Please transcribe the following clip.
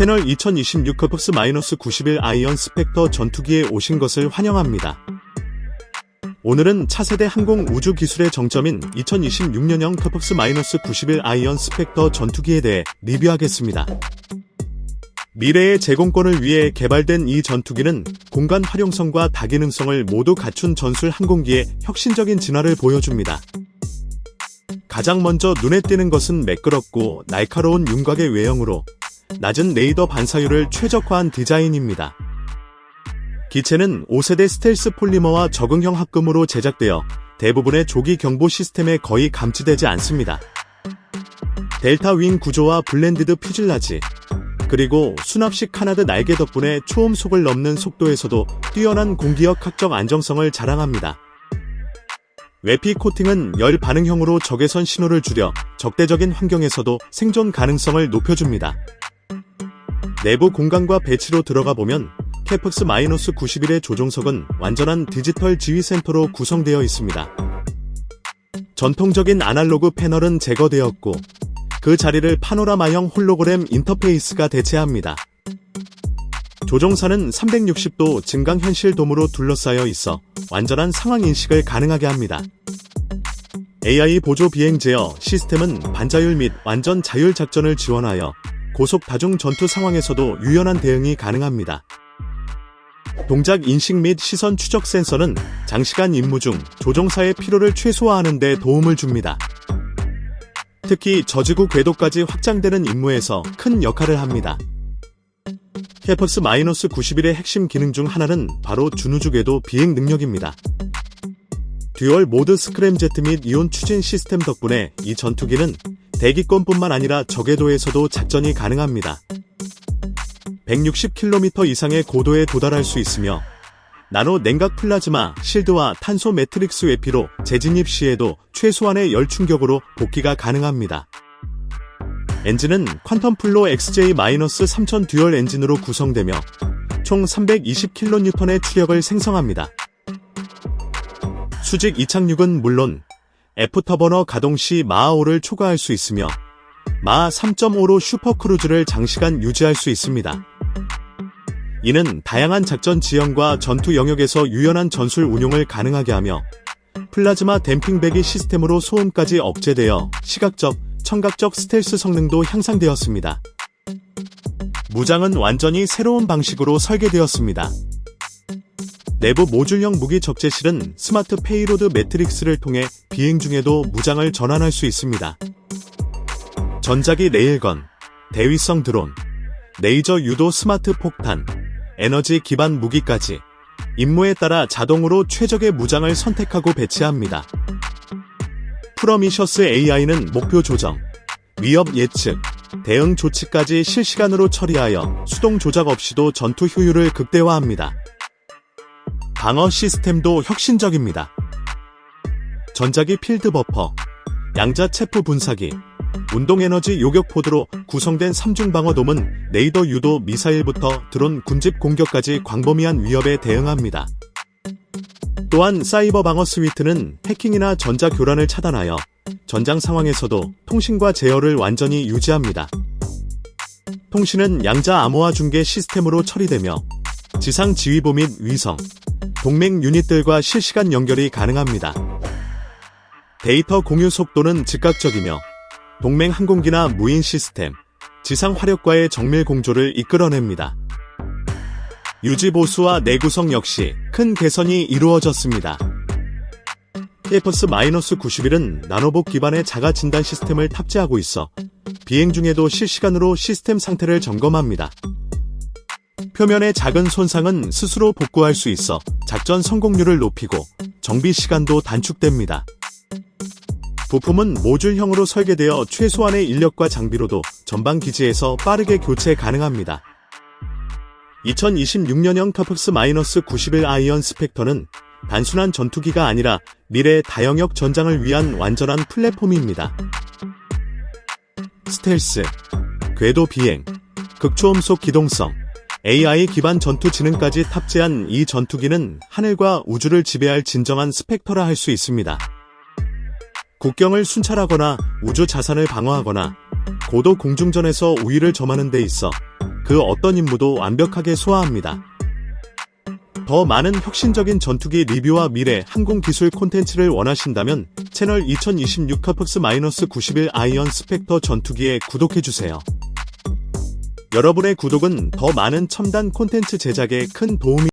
채널 2026 커프스 마이너스 91 아이언 스펙터 전투기에 오신 것을 환영합니다. 오늘은 차세대 항공 우주 기술의 정점인 2026년형 커프스 마이너스 91 아이언 스펙터 전투기에 대해 리뷰하겠습니다. 미래의 제공권을 위해 개발된 이 전투기는 공간 활용성과 다기능성을 모두 갖춘 전술 항공기의 혁신적인 진화를 보여줍니다. 가장 먼저 눈에 띄는 것은 매끄럽고 날카로운 윤곽의 외형으로 낮은 레이더 반사율을 최적화한 디자인입니다. 기체는 5세대 스텔스 폴리머와 적응형 합금으로 제작되어 대부분의 조기 경보 시스템에 거의 감지되지 않습니다. 델타 윙 구조와 블렌디드 퓨질라지, 그리고 수납식 카나드 날개 덕분에 초음속을 넘는 속도에서도 뛰어난 공기역 학적 안정성을 자랑합니다. 외피 코팅은 열 반응형으로 적외선 신호를 줄여 적대적인 환경에서도 생존 가능성을 높여줍니다. 내부 공간과 배치로 들어가 보면 캐프스 마이너스 91의 조종석은 완전한 디지털 지휘센터로 구성되어 있습니다. 전통적인 아날로그 패널은 제거되었고 그 자리를 파노라마형 홀로그램 인터페이스가 대체합니다. 조종사는 360도 증강현실 돔으로 둘러싸여 있어 완전한 상황 인식을 가능하게 합니다. AI 보조 비행 제어 시스템은 반자율 및 완전 자율 작전을 지원하여 고속 다중 전투 상황에서도 유연한 대응이 가능합니다. 동작 인식 및 시선 추적 센서는 장시간 임무 중 조종사의 피로를 최소화하는 데 도움을 줍니다. 특히 저지구 궤도까지 확장되는 임무에서 큰 역할을 합니다. 마이너스 91의 핵심 기능 중 하나는 바로 준우주 궤도 비행 능력입니다. 듀얼 모드 스크램 제트 및 이온 추진 시스템 덕분에 이 전투기는 대기권뿐만 아니라 저궤도에서도 작전이 가능합니다. 160km 이상의 고도에 도달할 수 있으며 나노 냉각 플라즈마, 실드와 탄소 매트릭스 외피로 재진입 시에도 최소한의 열 충격으로 복귀가 가능합니다. 엔진은 퀀텀 플로 XJ-3000 듀얼 엔진으로 구성되며 총 320kN의 추력을 생성합니다. 수직 이착륙은 물론 애프터버너 가동 시 마하 5를 초과할 수 있으며 마하 3.5로 슈퍼크루즈를 장시간 유지할 수 있습니다. 이는 다양한 작전 지형과 전투 영역에서 유연한 전술 운용을 가능하게 하며 플라즈마 댐핑 배기 시스템으로 소음까지 억제되어 시각적, 청각적 스텔스 성능도 향상되었습니다. 무장은 완전히 새로운 방식으로 설계되었습니다. 내부 모듈형 무기 적재실은 스마트 페이로드 매트릭스를 통해 비행 중에도 무장을 전환할 수 있습니다. 전자기 레일건, 대위성 드론, 레이저 유도 스마트 폭탄, 에너지 기반 무기까지 임무에 따라 자동으로 최적의 무장을 선택하고 배치합니다. 프로미셔스 AI는 목표 조정, 위협 예측, 대응 조치까지 실시간으로 처리하여 수동 조작 없이도 전투 효율을 극대화합니다. 방어 시스템도 혁신적입니다. 전자기 필드 버퍼, 양자 체프 분사기, 운동에너지 요격포드로 구성된 3중 방어돔은 레이더 유도 미사일부터 드론 군집 공격까지 광범위한 위협에 대응합니다. 또한 사이버 방어 스위트는 해킹이나 전자 교란을 차단하여 전장 상황에서도 통신과 제어를 완전히 유지합니다. 통신은 양자 암호화 중계 시스템으로 처리되며 지상 지휘부 및 위성, 동맹 유닛들과 실시간 연결이 가능합니다. 데이터 공유 속도는 즉각적이며 동맹 항공기나 무인 시스템, 지상 화력과의 정밀 공조를 이끌어냅니다. 유지 보수와 내구성 역시 큰 개선이 이루어졌습니다. 에퍼스 마이너스 91은 나노복 기반의 자가 진단 시스템을 탑재하고 있어 비행 중에도 실시간으로 시스템 상태를 점검합니다. 표면의 작은 손상은 스스로 복구할 수 있어 작전 성공률을 높이고 정비 시간도 단축됩니다. 부품은 모듈형으로 설계되어 최소한의 인력과 장비로도 전방 기지에서 빠르게 교체 가능합니다. 2026년형 터프스 마이너스 91 아이언 스펙터는 단순한 전투기가 아니라 미래 다영역 전장을 위한 완전한 플랫폼입니다. 스텔스, 궤도 비행, 극초음속 기동성, AI 기반 전투 지능까지 탑재한 이 전투기는 하늘과 우주를 지배할 진정한 스펙터라 할 수 있습니다. 국경을 순찰하거나 우주 자산을 방어하거나 고도 공중전에서 우위를 점하는 데 있어 그 어떤 임무도 완벽하게 소화합니다. 더 많은 혁신적인 전투기 리뷰와 미래 항공 기술 콘텐츠를 원하신다면 채널 2026 커프스-91 아이언 스펙터 전투기에 구독해주세요. 여러분의 구독은 더 많은 첨단 콘텐츠 제작에 큰 도움이